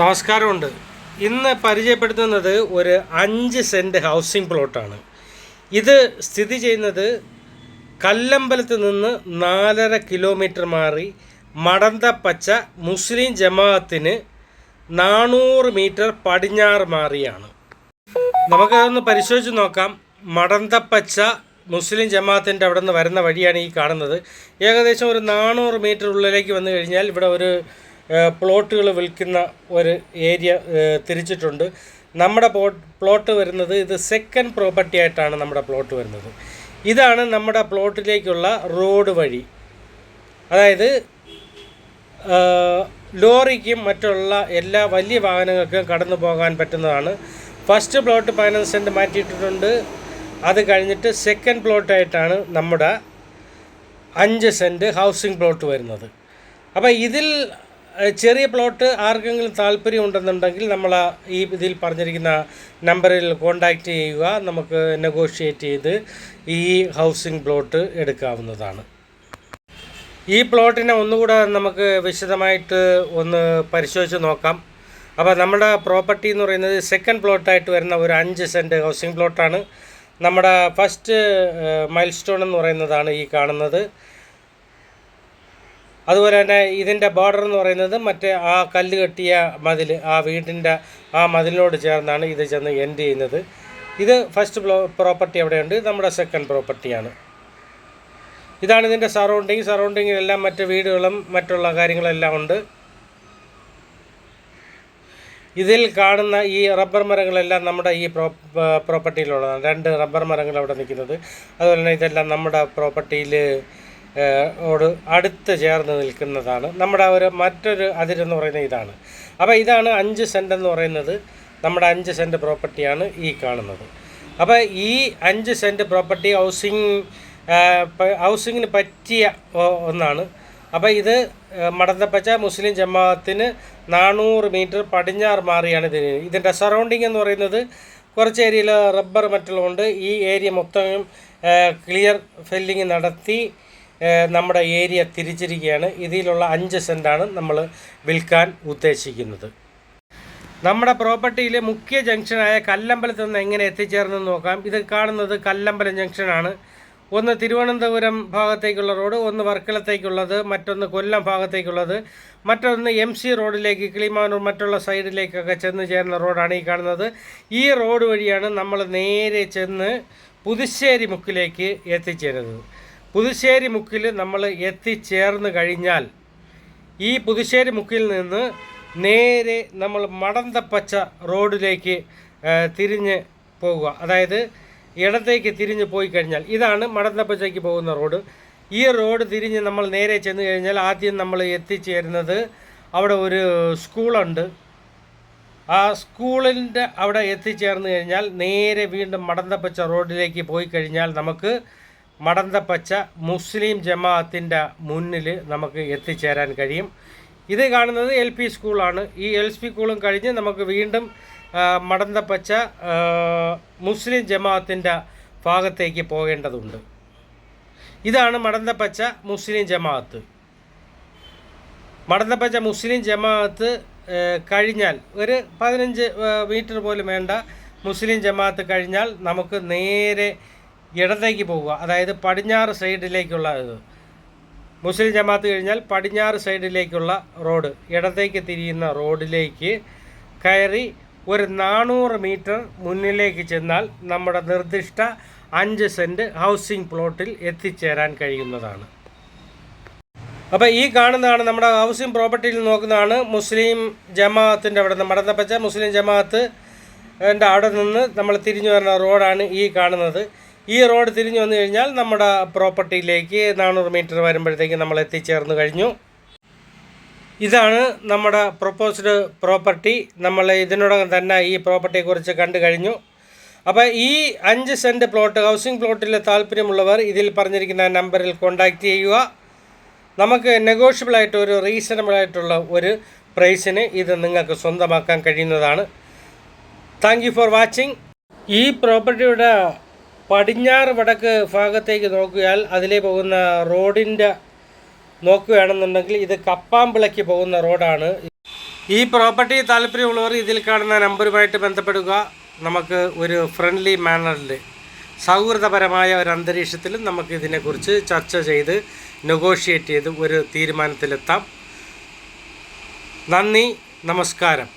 നമസ്കാരമുണ്ട്. ഇന്ന് പരിചയപ്പെടുത്തുന്നത് ഒരു അഞ്ച് സെന്റ് ഹൗസിംഗ് പ്ലോട്ടാണ്. ഇത് സ്ഥിതി ചെയ്യുന്നത് കല്ലമ്പലത്ത് നിന്ന് നാലര കിലോമീറ്റർ മാറി മടന്തപ്പച്ച മുസ്ലിം ജമാഅത്തിന് നാനൂറ് മീറ്റർ പടിഞ്ഞാറ് മാറിയാണ്. നമുക്കതൊന്ന് പരിശോധിച്ച് നോക്കാം. മടന്തപ്പച്ച മുസ്ലിം ജമാഅത്തിന്റെ അവിടെ നിന്ന് വരുന്ന വഴിയാണ് ഈ കാണുന്നത്. ഏകദേശം ഒരു നാനൂറ് മീറ്റർ ഉള്ളിലേക്ക് വന്നു കഴിഞ്ഞാൽ ഇവിടെ ഒരു പ്ലോട്ടുകൾ വിൽക്കുന്ന ഒരു ഏരിയ തിരിച്ചിട്ടുണ്ട്. നമ്മുടെ പ്ലോട്ട് വരുന്നത് ഇത് സെക്കൻഡ് പ്രോപ്പർട്ടി ആയിട്ടാണ് നമ്മുടെ പ്ലോട്ട് വരുന്നത്. ഇതാണ് നമ്മുടെ പ്ലോട്ടിലേക്കുള്ള റോഡ് വഴി. അതായത് ലോറിക്കും മറ്റുള്ള എല്ലാ വലിയ വാഹനങ്ങൾക്കും കടന്നു പോകാൻ പറ്റുന്നതാണ്. ഫസ്റ്റ് പ്ലോട്ട് പതിനൊന്ന് സെന്റ് മാറ്റിയിട്ടിട്ടുണ്ട്. അത് കഴിഞ്ഞിട്ട് സെക്കൻഡ് പ്ലോട്ടായിട്ടാണ് നമ്മുടെ അഞ്ച് സെന്റ് ഹൗസിംഗ് പ്ലോട്ട് വരുന്നത്. അപ്പോൾ ഇതിൽ ചെറിയ പ്ലോട്ട് ആർക്കെങ്കിലും താല്പര്യം ഉണ്ടെന്നുണ്ടെങ്കിൽ നമ്മൾ ഈ ഇതിൽ പറഞ്ഞിരിക്കുന്ന നമ്പറിൽ കോണ്ടാക്റ്റ് ചെയ്യുക. നമുക്ക് നെഗോഷിയേറ്റ് ചെയ്ത് ഈ ഹൗസിംഗ് പ്ലോട്ട് എടുക്കാവുന്നതാണ്. ഈ പ്ലോട്ടിനെ ഒന്നുകൂടെ നമുക്ക് വിശദമായിട്ട് ഒന്ന് പരിശോധിച്ച് നോക്കാം. അപ്പോൾ നമ്മുടെ പ്രോപ്പർട്ടി എന്ന് പറയുന്നത് സെക്കൻഡ് പ്ലോട്ടായിട്ട് വരുന്ന ഒരു അഞ്ച് സെന്റ് ഹൗസിംഗ് പ്ലോട്ടാണ്. നമ്മുടെ ഫസ്റ്റ് മൈൽ സ്റ്റോൺ എന്ന് പറയുന്നതാണ് ഈ കാണുന്നത്. അതുപോലെ തന്നെ ഇതിന്റെ ബോർഡർ എന്ന് പറയുന്നത് മറ്റേ ആ കല്ല് കെട്ടിയ മതിൽ ആ വീടിന്റെ ആ മതിലിനോട് ചേർന്നാണ് ഇത് ചെന്ന് എൻഡ് ചെയ്യുന്നത്. ഇത് ഫസ്റ്റ് പ്രോപ്പർട്ടി എവിടെയുണ്ട് നമ്മുടെ സെക്കൻഡ് പ്രോപ്പർട്ടിയാണ് ഇതാണ് ഇതിന്റെ സറൗണ്ടിങ് സറൗണ്ടിങ്ങിലെല്ലാം മറ്റ് വീടുകളും മറ്റുള്ള കാര്യങ്ങളെല്ലാം ഉണ്ട്. ഇതിൽ കാണുന്ന ഈ റബ്ബർ മരങ്ങളെല്ലാം നമ്മുടെ ഈ പ്രോ പ്രോപ്പർട്ടിയിലുള്ളതാണ് രണ്ട് റബ്ബർ മരങ്ങൾ അവിടെ നിൽക്കുന്നത്. അതുപോലെ തന്നെ ഇതെല്ലാം നമ്മുടെ പ്രോപ്പർട്ടിയിൽ ഓട് അടുത്ത് ചേർന്ന് നിൽക്കുന്നതാണ്. നമ്മുടെ ഒരു മറ്റൊരു അതിരെന്ന് പറയുന്നത് ഇതാണ്. അപ്പോൾ ഇതാണ് അഞ്ച് സെന്റ് എന്ന് പറയുന്നത് നമ്മുടെ അഞ്ച് സെന്റ് പ്രോപ്പർട്ടിയാണ് ഈ കാണുന്നത്. അപ്പോൾ ഈ അഞ്ച് സെന്റ് പ്രോപ്പർട്ടി ഹൗസിങ് ഹൗസിങ്ങിന് പറ്റിയ ഒന്നാണ്. അപ്പോൾ ഇത് മടന്തപ്പച്ച മുസ്ലിം ജമാഅത്തിന് നാനൂറ് മീറ്റർ പടിഞ്ഞാറ് മാറിയാണ് ഇതിന്. ഇതിന്റെ സറൗണ്ടിങ് എന്ന് പറയുന്നത് കുറച്ച് ഏരിയയിൽ റബ്ബർ മറ്റുള്ളതുകൊണ്ട് ഈ ഏരിയ മൊത്തം ക്ലിയർ ഫെല്ലിങ് നടത്തി നമ്മുടെ ഏരിയ തിരിച്ചിരിക്കുകയാണ്. ഇതിലുള്ള അഞ്ച് സെന്റാണ് നമ്മൾ വിൽക്കാൻ ഉദ്ദേശിക്കുന്നത്. നമ്മുടെ പ്രോപ്പർട്ടിയിലെ മുഖ്യ ജംഗ്ഷനായ കല്ലമ്പലത്ത് നിന്ന് എങ്ങനെ എത്തിച്ചേർന്നെന്ന് നോക്കാം. ഇത് കാണുന്നത് കല്ലമ്പലം ജംഗ്ഷനാണ്. ഒന്ന് തിരുവനന്തപുരം ഭാഗത്തേക്കുള്ള റോഡ് ഒന്ന് വർക്കലത്തേക്കുള്ളത് മറ്റൊന്ന് കൊല്ലം ഭാഗത്തേക്കുള്ളത്. മറ്റൊന്ന് എം സി റോഡിലേക്ക് കിളിമാനൂർ മറ്റുള്ള സൈഡിലേക്കൊക്കെ ചെന്ന് ചേരുന്ന റോഡാണ് ഈ കാണുന്നത്. ഈ റോഡ് വഴിയാണ് നമ്മൾ നേരെ ചെന്ന് പുതുശ്ശേരി മുക്കിലേക്ക് എത്തിച്ചേരുന്നത്. പുതുശ്ശേരി മുക്കിൽ നമ്മൾ എത്തിച്ചേർന്ന് കഴിഞ്ഞാൽ ഈ പുതുശ്ശേരി മുക്കിൽ നിന്ന് നേരെ നമ്മൾ മടന്തപ്പച്ച റോഡിലേക്ക് തിരിഞ്ഞ് പോകുക അതായത് ഇടത്തേക്ക് തിരിഞ്ഞ് പോയി കഴിഞ്ഞാൽ ഇതാണ് മടന്തപ്പച്ചയ്ക്ക് പോകുന്ന റോഡ്. ഈ റോഡ് തിരിഞ്ഞ് നമ്മൾ നേരെ ചെന്ന് കഴിഞ്ഞാൽ ആദ്യം നമ്മൾ എത്തിച്ചേരുന്നത് അവിടെ ഒരു സ്കൂളുണ്ട്. ആ സ്കൂളിന്റെ അവിടെ എത്തിച്ചേർന്ന് കഴിഞ്ഞാൽ നേരെ വീണ്ടും മടന്തപ്പച്ച റോഡിലേക്ക് പോയി കഴിഞ്ഞാൽ നമുക്ക് മടന്തപ്പച്ച മുസ്ലിം ജമാഅത്തിന്റെ മുന്നിൽ നമുക്ക് എത്തിച്ചേരാൻ കഴിയും. ഇത് കാണുന്നത് എൽ പി സ്കൂളാണ്. ഈ എൽ പി സ്കൂളും കഴിഞ്ഞ് നമുക്ക് വീണ്ടും മടന്തപ്പച്ച മുസ്ലിം ജമാഅത്തിന്റെ ഭാഗത്തേക്ക് പോകേണ്ടതുണ്ട്. ഇതാണ് മടന്തപ്പച്ച മുസ്ലിം ജമാഅത്ത്. മടന്തപ്പച്ച മുസ്ലിം ജമാഅത്ത് കഴിഞ്ഞാൽ ഒരു പതിനഞ്ച് മീറ്റർ പോലും വേണ്ട മുസ്ലിം ജമാഅത്ത് കഴിഞ്ഞാൽ നമുക്ക് നേരെ ഇടത്തേക്ക് പോവുക. അതായത് പടിഞ്ഞാറ് സൈഡിലേക്കുള്ള ഇത്. മുസ്ലിം ജമാഅത്ത് കഴിഞ്ഞാൽ പടിഞ്ഞാറ് സൈഡിലേക്കുള്ള റോഡ്. ഇടത്തേക്ക് തിരിയുന്ന റോഡിലേക്ക് കയറി ഒരു നാനൂറ് മീറ്റർ മുന്നിലേക്ക് ചെന്നാൽ നമ്മുടെ നിർദ്ദിഷ്ട അഞ്ച് സെന്റ് ഹൗസിംഗ് പ്ലോട്ടിൽ എത്തിച്ചേരാൻ കഴിയുന്നതാണ്. അപ്പോൾ ഈ കാണുന്നതാണ് നമ്മുടെ ഹൗസിംഗ് പ്രോപ്പർട്ടിയിൽ നോക്കുന്നതാണ് മുസ്ലിം ജമാഅത്തിന്റെ അവിടെ നിന്ന് മടന്നപ്പച്ച മുസ്ലിം ജമാഅത്ത് അവിടെ നിന്ന് നമ്മൾ തിരിഞ്ഞു വരുന്ന റോഡാണ് ഈ കാണുന്നത്. ഈ റോഡ് തിരിഞ്ഞു വന്നു കഴിഞ്ഞാൽ നമ്മുടെ പ്രോപ്പർട്ടിയിലേക്ക് നാനൂറ് മീറ്റർ വരുമ്പോഴത്തേക്ക് നമ്മൾ എത്തിച്ചേർന്ന് കഴിഞ്ഞു. ഇതാണ് നമ്മുടെ പ്രൊപ്പോസ്ഡ് പ്രോപ്പർട്ടി നമ്മൾ ഇതിനോടകം തന്നെ ഈ പ്രോപ്പർട്ടിയെക്കുറിച്ച് കണ്ടു കഴിഞ്ഞു. അപ്പോൾ ഈ അഞ്ച് സെന്റ് പ്ലോട്ട് ഹൗസിംഗ് പ്ലോട്ടിൽ താല്പര്യമുള്ളവർ ഇതിൽ പറഞ്ഞിരിക്കുന്ന നമ്പറിൽ കോൺടാക്റ്റ് ചെയ്യുക. നമുക്ക് നെഗോഷ്യബിളായിട്ട് ഒരു റീസണബിൾ ആയിട്ടുള്ള ഒരു പ്രൈസിന് ഇത് നിങ്ങൾക്ക് സ്വന്തമാക്കാൻ കഴിയുന്നതാണ്. താങ്ക് ഫോർ വാച്ചിങ് ഈ പ്രോപ്പർട്ടിയുടെ പടിഞ്ഞാറ് വടക്ക് ഭാഗത്തേക്ക് നോക്കിയാൽ അതിലേ പോകുന്ന റോഡിന്റെ നോക്കുകയാണെന്നുണ്ടെങ്കിൽ ഇത് കപ്പാമ്പിളയ്ക്ക് പോകുന്ന റോഡാണ്. ഈ പ്രോപ്പർട്ടി താല്പര്യമുള്ളവർ ഇതിൽ കാണുന്ന നമ്പറുമായിട്ട് ബന്ധപ്പെടുക. നമുക്ക് ഒരു ഫ്രണ്ട്ലി മാനറിൽ സൗഹൃദപരമായ ഒരു അന്തരീക്ഷത്തിൽ നമുക്ക് ഇതിനെക്കുറിച്ച് ചർച്ച ചെയ്ത് നെഗോഷിയേറ്റ് ചെയ്ത് ഒരു തീരുമാനത്തിലെത്താം. നന്ദി നമസ്കാരം.